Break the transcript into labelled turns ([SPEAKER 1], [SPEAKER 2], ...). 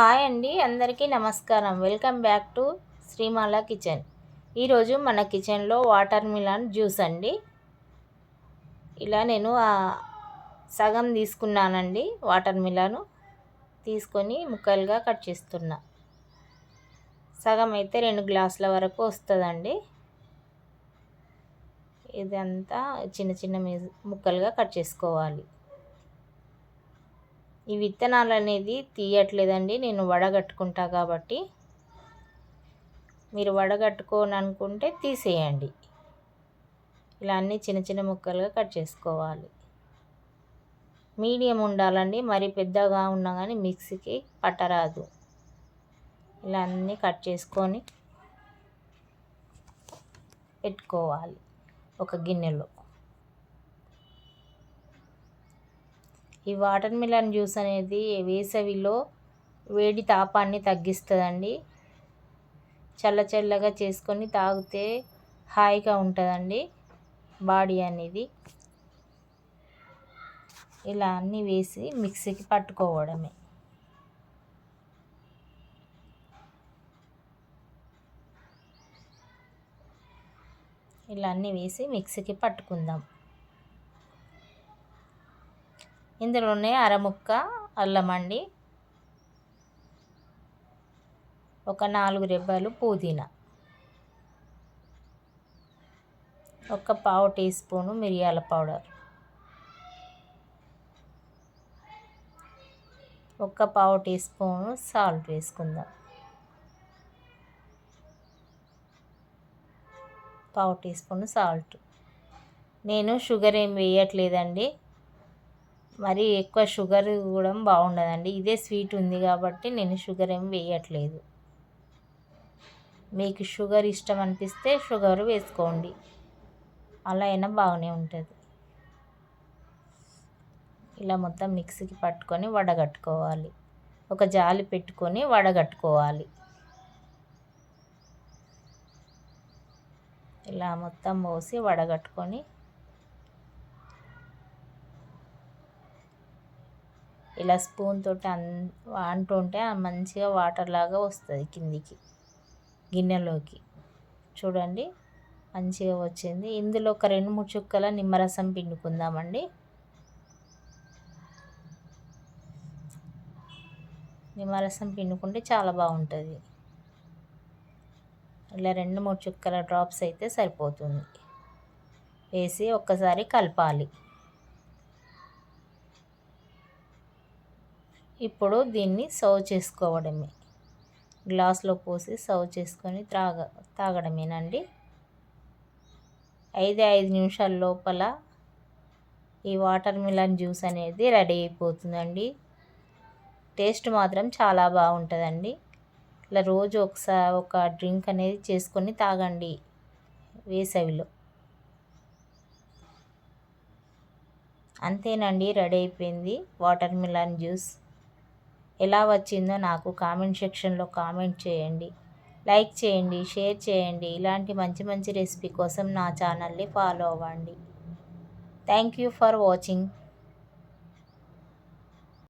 [SPEAKER 1] Hi అండి అందరికీ నమస్కారం. Welcome back to Shrimala kitchen. ఈరోజు మన కిచెన్లో వాటర్ మిలాన్ జ్యూస్ అండి. ఇలా నేను సగం తీసుకున్నానండి వాటర్ మిలాను. తీసుకొని ముక్కలుగా కట్ చేస్తున్నా. సగం అయితే రెండు గ్లాసుల వరకు వస్తుందండి. ఇదంతా చిన్న చిన్న ముక్కలుగా కట్ చేసుకోవాలి. ఈ విత్తనాలు అనేది తీయట్లేదండి. నేను వడగట్టుకుంటా కాబట్టి. మీరు వడగట్టుకోని అనుకుంటే తీసేయండి. ఇలా అన్నీ చిన్న చిన్న ముక్కలుగా కట్ చేసుకోవాలి. మీడియం ఉండాలండి. మరి పెద్దగా ఉన్నా కానీ మిక్సీకి పట్టరాదు. ఇలా అన్నీ కట్ చేసుకొని పెట్టుకోవాలి. ఒక గిన్నెలో. ఈ వాటర్ మిలన్ జ్యూస్ అనేది వేసవిలో వేడి తాపాన్ని తగ్గిస్తుందండి. చల్ల చల్లగా చేసుకొని తాగితే హాయిగా ఉంటుందండి బాడీ అనేది. ఇలా అన్నీ వేసి మిక్సీకి పట్టుకోవడమే. ఇలా అన్నీ వేసి మిక్సీకి పట్టుకుందాం. ఇందులోనే అరముక్క అల్లం అండి ఒక నాలుగు రెబ్బలు పుదీనా ఒక పావు టీ స్పూను మిరియాల పౌడర్ ఒక పావు టీ స్పూను సాల్ట్ వేసుకుందాం. పావు టీ స్పూన్ సాల్ట్. నేను షుగర్ ఏం వేయట్లేదండి. మరి ఎక్కువ షుగర్ కూడా బాగుండదండి. ఇదే స్వీట్ ఉంది కాబట్టి నేను షుగర్ ఏమి వేయట్లేదు. మీకు షుగర్ ఇష్టం అనిపిస్తే షుగర్ వేసుకోండి. అలా అయినా బాగానే ఉంటుంది. ఇలా మొత్తం మిక్సీకి పట్టుకొని వడగట్టుకోవాలి. ఒక జాలి పెట్టుకొని వడగట్టుకోవాలి. ఇలా మొత్తం పోసి వడగట్టుకొని ఇలా స్పూన్ తోటి అన్ అంటుంటే మంచిగా వాటర్ లాగా వస్తుంది కిందికి గిన్నెలోకి. చూడండి మంచిగా వచ్చింది. ఇందులో ఒక రెండు మూడు చుక్కల నిమ్మరసం పిండుకుందామండి. నిమ్మరసం పిండుకుంటే చాలా బాగుంటుంది. ఇలా రెండు మూడు చుక్కల డ్రాప్స్ అయితే సరిపోతుంది. వేసి ఒక్కసారి కలపాలి. ఇప్పుడు దీన్ని సర్వ్ చేసుకోవడమే. గ్లాస్లో పోసి సర్వ్ చేసుకొని త్రాగ తాగడమేనండి. ఐదు ఐదు నిమిషాల లోపల ఈ వాటర్ మిలన్ జ్యూస్ అనేది రెడీ అయిపోతుందండి. టేస్ట్ మాత్రం చాలా బాగుంటుందండి. ఇలా రోజు ఒకసారి ఒక డ్రింక్ అనేది చేసుకొని తాగండి వేసవిలో. అంతేనండి రెడీ అయిపోయింది వాటర్ మిలన్ జ్యూస్. ఎలా వచ్చిందో నాకు కామెంట్ సెక్షన్లో కామెంట్ చేయండి. లైక్ చేయండి షేర్ చేయండి. ఇలాంటి మంచి మంచి రెసిపీ కోసం నా ఛానల్ని ఫాలో అవ్వండి. Thank you for watching.